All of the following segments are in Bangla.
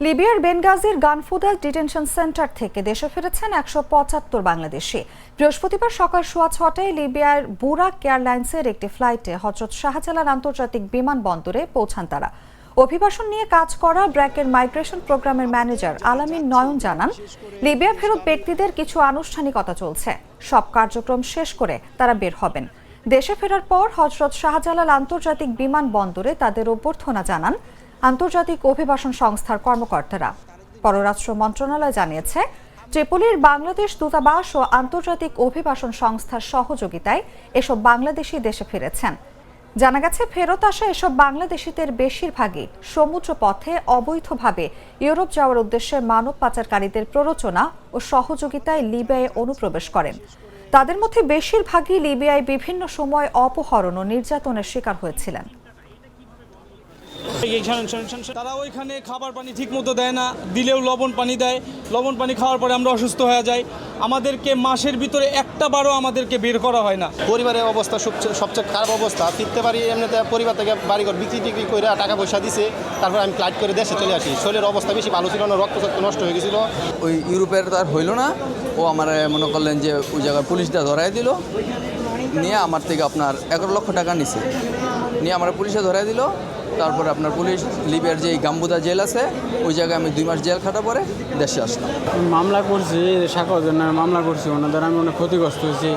লিবিয়ার বেনগাজির গানফুদাল ডিটেনশন সেন্টার থেকে দেশে ফিরেছেন একশো পঁচাত্তর বাংলাদেশি। বৃহস্পতিবার সকাল সোয়া ছটায় লিবিয়ার বুরাক এয়ারলাইন্সের একটি ফ্লাইটে হজরত শাহজালাল আন্তর্জাতিক বিমানবন্দরে পৌঁছান তারা। অভিবাসন নিয়ে কাজ করা ব্র্যাকের মাইগ্রেশন প্রোগ্রামের ম্যানেজার আলামিন নয়ন জানান, লিবিয়া ফেরত ব্যক্তিদের কিছু আনুষ্ঠানিকতা চলছে। সব কার্যক্রম শেষ করে তারা বের হবেন। দেশে ফেরার পর হজরত শাহজালাল আন্তর্জাতিক বিমানবন্দরে তাদের অভ্যর্থনা জানান আন্তর্জাতিক অভিবাসন সংস্থার কর্মকর্তারা। পররাষ্ট্র মন্ত্রণালয় জানিয়েছে, ট্রিপলির বাংলাদেশ দূতাবাস ও আন্তর্জাতিক অভিবাসন সংস্থার সহযোগিতায় এসব বাংলাদেশি দেশে ফিরেছেন। জানা গেছে, ফেরত আসা এসব বাংলাদেশিদের বেশিরভাগই সমুদ্র পথে অবৈধভাবে ইউরোপ যাওয়ার উদ্দেশ্যে মানব পাচারকারীদের প্ররোচনা ও সহযোগিতায় লিবিয়ায় অনুপ্রবেশ করেন। তাদের মধ্যে বেশিরভাগই লিবিয়ায় বিভিন্ন সময় অপহরণ ও নির্যাতনের শিকার হয়েছিলেন। তারা ওইখানে খাবার পানি ঠিক মতো দেয় না দিলেও লবণ পানি দেয়। লবণ পানি খাওয়ার পরে আমরা অসুস্থ হয়ে যাই। আমাদেরকে মাসের ভিতরে একটা বারও আমাদেরকে বের করা হয় না। পরিবারের অবস্থা সবচেয়ে সবচেয়ে খারাপ অবস্থা। ফিরতে পারি এমনিতে পরিবার থেকে বাড়িঘর বিক্রি টিক্রি করে টাকা পয়সা দিছে। তারপর আমি ফ্লাইট করে দেশে চলে আসি। শরীরের অবস্থা বেশি ভালো ছিল না রক্ত নষ্ট হয়ে গেছিল। ওই ইউরোপের তো আর হইল না। ও আমার মনে করলেন যে ওই জায়গায় পুলিশটা ধরাই দিল। নিয়ে আমার থেকে আপনার এগারো লক্ষ টাকা নিছে। নিয়ে আমার পুলিশে ধরাই দিল। তারপরে আপনার পুলিশ লিবিয়ার যে গাম্বুদা জেল আছে, ওই জায়গায় আমি দুই মাস জেল খাটা পরে দেশে আসলাম। মামলা করছি জন্য মামলা করছি, ওনাদের আমি অনেক ক্ষতিগ্রস্ত হয়েছি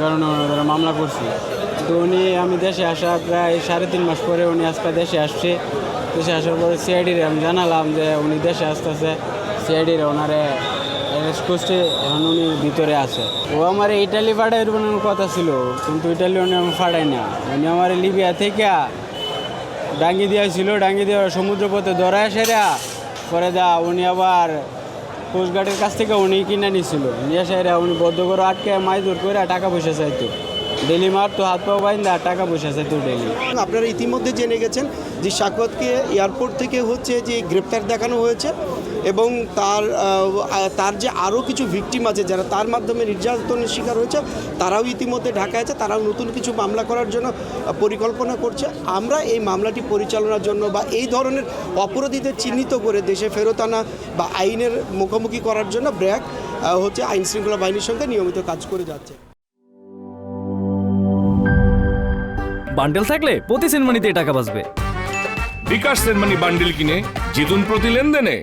কারণে ওনাদের মামলা করছি। তো উনি, আমি দেশে আসা প্রায় সাড়ে তিন মাস পরে উনি আজকে দেশে আসছে। দেশে আসার পরে সিআইডির আমি জানালাম যে উনি দেশে আসতেছে। সিআইডির ওনারে করছে এখন উনি ভিতরে আছে। ও আমার ইটালি ফাটাই পাঠাই কথা ছিল, কিন্তু ইটালি উনি আমি ফাটাই না। উনি আমার লিবিয়া থেকে ডাঙ্গি দিয়েছিল ডাঙ্গি দেওয়ার সমুদ্র পথে ধরায় সেরা, পরে দা উনি আবার কোস্টগার্ডের কাছ থেকে উনি কিনে নিছিল। নিয়ে সেরা উনি বদ্ধ করে আটকে মাছ দূর করে টাকা পয়সা চাইতো। ডেলি মারতো হাত পা বাইন্দা, টাকা পয়সা চাইতো ডেলি। আপনারা ইতিমধ্যে জেনে গেছেন যে শাকতকে এয়ারপোর্ট থেকে হচ্ছে যে গ্রেপ্তার দেখানো হয়েছে। এবং তার তার যে আরও কিছু ভিকটিম আছে যারা তার মাধ্যমে নির্যাতনের শিকার হয়েছে তারাও ইতিমধ্যে ঢাকায় আছে তারাও নতুন কিছু মামলা করার জন্য পরিকল্পনা করছে। আমরা এই মামলাটি পরিচালনার জন্য বা এই ধরনের অপরাধীদের চিহ্নিত করে দেশে ফেরত আনা বা আইনের মুখোমুখি করার জন্য ব্র্যাক হচ্ছে আইন শৃঙ্খলা বাহিনীর সঙ্গে নিয়মিত কাজ করে যাচ্ছে। বান্ডেল থাকলে প্রতি সেনমানিতে টাকা বাঁচবে। বিকাশ সেনমানি বান্ডিল কিনে জিতুন প্রতি লেনদেনে।